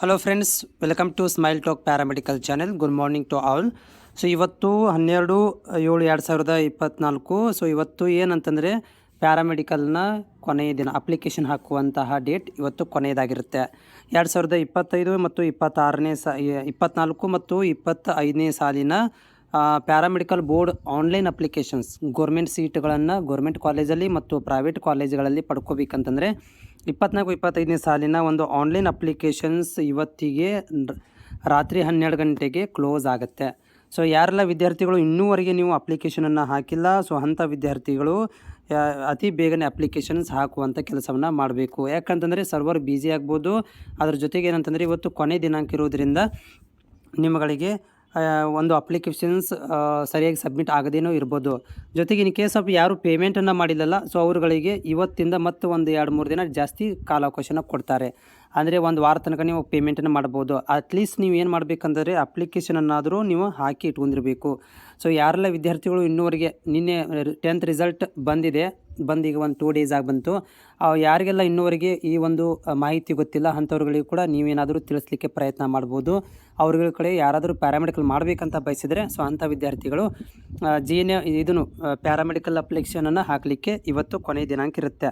Hello friends welcome to smile talk paramedical channel good morning to all so ಇವತ್ತು ಹನ್ನೆರಡು, ಏಳು, ಎರಡು ಸಾವಿರದ ಇಪ್ಪತ್ತ್ನಾಲ್ಕು ಸೊ ಇವತ್ತು ಏನಂತಂದರೆ ಪ್ಯಾರಾಮೆಡಿಕಲ್ನ ಕೊನೆಯ ದಿನ ಅಪ್ಲಿಕೇಶನ್ ಹಾಕುವಂತಹ ಡೇಟ್ ಇವತ್ತು ಕೊನೆಯದಾಗಿರುತ್ತೆ. ಎರಡು ಸಾವಿರದ ಇಪ್ಪತ್ತೈದು ಮತ್ತು ಇಪ್ಪತ್ತಾರನೇ ಸಾ ಇಪ್ಪತ್ತ್ನಾಲ್ಕು ಮತ್ತು ಇಪ್ಪತ್ತ ಐದನೇ ಸಾಲಿನ paramedical board online applications government ಸೀಟ್ಗಳನ್ನು government ಕಾಲೇಜಲ್ಲಿ ಮತ್ತು ಪ್ರೈವೇಟ್ ಕಾಲೇಜ್ಗಳಲ್ಲಿ ಪಡ್ಕೋಬೇಕಂತಂದರೆ ಇಪ್ಪತ್ನಾಲ್ಕು ಇಪ್ಪತ್ತೈದನೇ ಸಾಲಿನ ಒಂದು ಆನ್ಲೈನ್ ಅಪ್ಲಿಕೇಶನ್ಸ್ ಇವತ್ತಿಗೆ ರಾತ್ರಿ ಹನ್ನೆರಡು ಗಂಟೆಗೆ ಕ್ಲೋಸ್ ಆಗುತ್ತೆ. ಸೊ ಯಾರೆಲ್ಲ ವಿದ್ಯಾರ್ಥಿಗಳು ಇನ್ನೂವರೆಗೆ ನೀವು ಅಪ್ಲಿಕೇಶನನ್ನು ಹಾಕಿಲ್ಲ ಸೊ ಅಂಥ ವಿದ್ಯಾರ್ಥಿಗಳು ಅತಿ ಬೇಗನೆ ಅಪ್ಲಿಕೇಶನ್ಸ್ ಹಾಕುವಂಥ ಕೆಲಸವನ್ನು ಮಾಡಬೇಕು. ಯಾಕಂತಂದರೆ ಸರ್ವರ್ ಬ್ಯುಸಿ ಆಗ್ಬೋದು. ಅದ್ರ ಜೊತೆಗೆ ಏನಂತಂದರೆ ಇವತ್ತು ಕೊನೆ ದಿನಾಂಕ ಇರೋದ್ರಿಂದ ನಿಮ್ಮಗಳಿಗೆ ಆ, ಒಂದು ಅಪ್ಲಿಕೇಶನ್ಸ್ ಸರಿಯಾಗಿ ಸಬ್ಮಿಟ್ ಆಗದೇನೂ ಇರ್ಬೋದು. ಜೊತೆಗೆ ಇನ್ ಕೇಸ್ ಆಫ್ ಯಾರು ಪೇಮೆಂಟನ್ನು ಮಾಡಿಲ್ಲಲ್ಲ ಸೊ ಅವರುಗಳಿಗೆ ಇವತ್ತಿಂದ ಮತ್ತು ಒಂದು ಎರಡು ಮೂರು ದಿನ ಜಾಸ್ತಿ ಕಾಲಾವಕಾಶನ ಕೊಡ್ತಾರೆ. ಅಂದರೆ ಒಂದು ವಾರ ತನಕ ನೀವು ಪೇಮೆಂಟನ್ನು ಮಾಡ್ಬೋದು. ಅಟ್ಲೀಸ್ಟ್ ನೀವು ಏನು ಮಾಡಬೇಕಂದ್ರೆ ಅಪ್ಲಿಕೇಶನನ್ನಾದರೂ ನೀವು ಹಾಕಿ ಇಟ್ಕೊಂಡಿರಬೇಕು. ಸೊ ಯಾರೆಲ್ಲ ವಿದ್ಯಾರ್ಥಿಗಳು ಇನ್ನೂವರೆಗೆ ನಿನ್ನೆ ಟೆಂತ್ ರಿಸಲ್ಟ್ ಬಂದಿದೆ ಬಂದೀಗ ಒಂದು ಟೂ ಡೇಸ್ ಆಗಿ ಬಂತು. ಯಾರಿಗೆಲ್ಲ ಇನ್ನೂವರೆಗೆ ಈ ಒಂದು ಮಾಹಿತಿ ಗೊತ್ತಿಲ್ಲ, ಅಂಥವ್ರುಗಳಿಗೆ ಕೂಡ ನೀವೇನಾದರೂ ತಿಳಿಸ್ಲಿಕ್ಕೆ ಪ್ರಯತ್ನ ಮಾಡ್ಬೋದು. ಅವ್ರಗಳ ಕಡೆ ಯಾರಾದರೂ ಪ್ಯಾರಾಮೆಡಿಕಲ್ ಮಾಡಬೇಕಂತ ಬಯಸಿದರೆ ಸೊ ಅಂಥ ವಿದ್ಯಾರ್ಥಿಗಳು ಜಿ ಎನ್ ಇದನ್ನು ಪ್ಯಾರಾಮೆಡಿಕಲ್ ಅಪ್ಲಿಕೇಶನನ್ನು ಹಾಕಲಿಕ್ಕೆ ಇವತ್ತು ಕೊನೆಯ ದಿನಾಂಕ ಇರುತ್ತೆ.